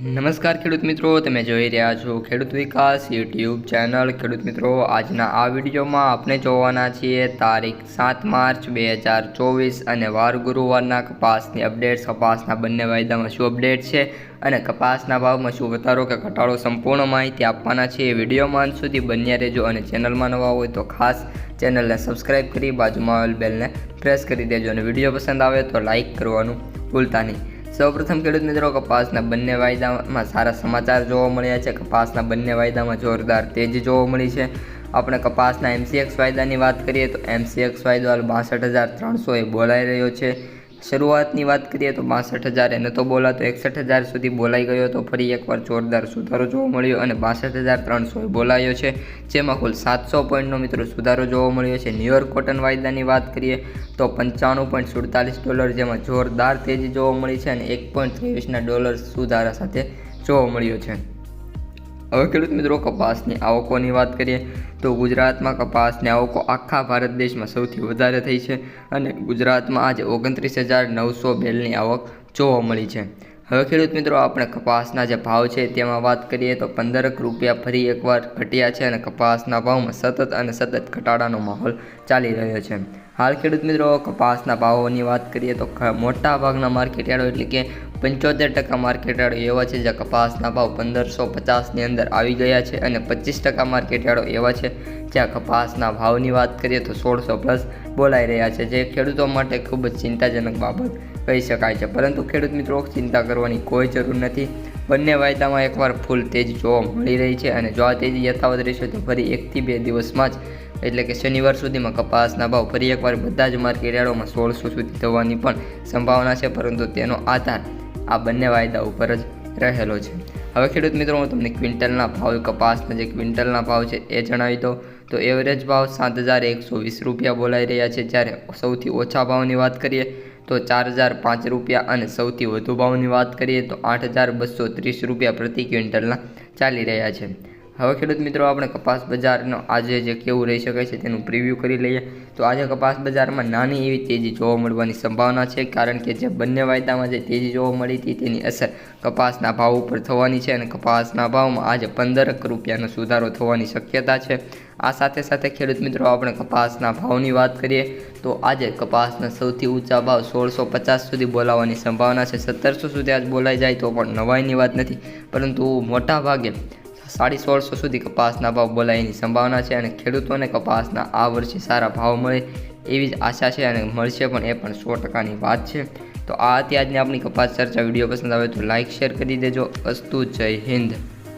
નમસ્કાર ખેડૂત મિત્રો, તમે જોઈ રહ્યા છો ખેડૂત વિકાસ યુટ્યુબ ચેનલ. ખેડૂત મિત્રો, આજના આ વિડીયોમાં આપણે જોવાના છીએ તારીખ સાત માર્ચ બે હજાર ચોવીસ અને વાર ગુરુવારના કપાસની અપડેટ્સ કપાસના બંને વાયદામાં શું અપડેટ છે અને કપાસના ભાવમાં શું વધારો કે ઘટાડો સંપૂર્ણ માહિતી આપવાના છે. એ વિડીયોમાં અંત સુધી બન્યા રહેજો અને ચેનલમાં નવા હોય તો ખાસ ચેનલને સબસ્ક્રાઈબ કરી બાજુમાં આવેલ બેલને પ્રેસ કરી દેજો અને વીડિયો પસંદ આવે તો લાઇક કરવાનું ભૂલતા નહીં. સૌપ્રથમ ખેડૂત મિત્રો કપાસના બંને વાયદામાં સારા સમાચાર જોવા મળ્યા છે. કપાસના બંને વાયદામાં જોરદાર તેજી જોવા મળી છે. આપણે કપાસના એમસીએક્સ વાયદાની વાત કરીએ તો એમસીએક્સ વાયદો હાલ બાસઠ હજાર ત્રણસો એ બોલાઈ રહ્યો છે. શરૂઆતની વાત કરીએ તો બાસઠ હજાર એને તો બોલાતો, એકસઠ હજાર સુધી બોલાઈ ગયો તો ફરી એકવાર જોરદાર સુધારો જોવા મળ્યો અને બાસઠ હજાર ત્રણસો બોલાયો છે, જેમાં કુલ સાતસો પોઈન્ટનો મિત્રો સુધારો જોવા મળ્યો છે. ન્યુયોર્ક કોટન વાયદાની વાત કરીએ તો પંચાણું પોઈન્ટ સુડતાલીસ ડોલર જેમાં જોરદાર તેજી જોવા મળી છે અને એક પોઈન્ટ ત્રેવીસના ડોલર સુધારા સાથે જોવા મળ્યો છે. હવે ખેડૂત મિત્રો કપાસની આવકોની વાત કરીએ તો ગુજરાતમાં કપાસની આવકો આખા ભારત દેશમાં સૌથી વધારે થઈ છે અને ગુજરાતમાં આજે ઓગણત્રીસ હજાર નવસો બેલની આવક જોવા મળી છે. હવે ખેડૂત મિત્રો, આપણે કપાસના જે ભાવ છે તેમાં વાત કરીએ તો પંદરક રૂપિયા ફરી એકવાર ઘટ્યા છે અને કપાસના ભાવમાં સતત અને સતત ઘટાડાનો માહોલ ચાલી રહ્યો છે. હાલ ખેડૂત મિત્રો કપાસના ભાવોની વાત કરીએ તો મોટા ભાગના માર્કેટયાર્ડો એટલે કે પંચોતેર ટકા માર્કેટયાર્ડો એવા છે જ્યાં કપાસના ભાવ પંદરસો પચાસની અંદર આવી ગયા છે અને પચીસ ટકા માર્કેટયાર્ડો એવા છે જ્યાં કપાસના ભાવની વાત કરીએ તો સોળસો પ્લસ બોલાઈ રહ્યા છે, જે ખેડૂતો માટે ખૂબ જ ચિંતાજનક બાબત કહી શકાય છે. પરંતુ ખેડૂત મિત્રો, ચિંતા કરવાની કોઈ જરૂર નથી. બંને વાયદામાં એકવાર ફૂલ તેજ જોવા મળી રહી છે અને જો આ તેજી યથાવત રહેશે તો ફરી એકથી બે દિવસમાં જ એટલે કે શનિવાર સુધીમાં કપાસના ભાવ ફરી એકવાર બધા જ માર્કેટયાર્ડોમાં સોળસો સુધી થવાની પણ સંભાવના છે, પરંતુ તેનો આધાર આ બંને વાયદા ઉપર જ રહેલો છે. હવે ખેડૂત મિત્રો, હું તમને ક્વિન્ટલના ભાવ, કપાસના જે ક્વિન્ટલના ભાવ છે એ જણાવી દઉં. તો એવરેજ ભાવ સાત હજાર એકસો વીસ રૂપિયા બોલાઈ રહ્યા છે. જ્યારે સૌથી ઓછા ભાવની વાત કરીએ તો ચાર હજાર પાંચ રૂપિયા અને સૌથી વધુ ભાવની વાત કરીએ તો આઠ હજાર બસો ત્રીસ રૂપિયા પ્રતિ ક્વિન્ટલના ચાલી રહ્યા છે. હવે ખેડૂત મિત્રો, આપણે કપાસ બજારનો આજે જે કેવું રહી શકે છે તેનું પ્રિવ્યૂ કરી લઈએ. તો આજે કપાસ બજારમાં નાની એવી તેજી જોવા મળવાની સંભાવના છે, કારણ કે જે બંને વાયદામાં જે તેજી જોવા મળી હતી તેની અસર કપાસના ભાવ ઉપર થવાની છે અને કપાસના ભાવમાં આજે પંદરક રૂપિયાનો સુધારો થવાની શક્યતા છે. આ સાથે સાથે ખેડૂત મિત્રો, આપણે કપાસના ભાવની વાત કરીએ, તો આજે કપાસના સૌથી ઊંચા ભાવ સોળસો પચાસ સુધી બોલાવવાની સંભાવના છે. સત્તરસો સુધી આજ બોલાઈ જાય તો પણ નવાઈની વાત નથી. પરંતુ મોટા ભાગે સાડી સોળસો સુધી કપાસના ભાવ બોલાયની સંભાવના છે અને ખેડૂતોને કપાસના આ વર્ષે સારા ભાવ મળે એવી જ આશા છે અને મળશે પણ એ પણ સો ટકાની વાત છે. તો આ આજની આપણી કપાસ ચર્ચા. વીડિયો પસંદ આવે તો લાઇક શેર કરી દેજો. અસ્તુ જય હિન્દ.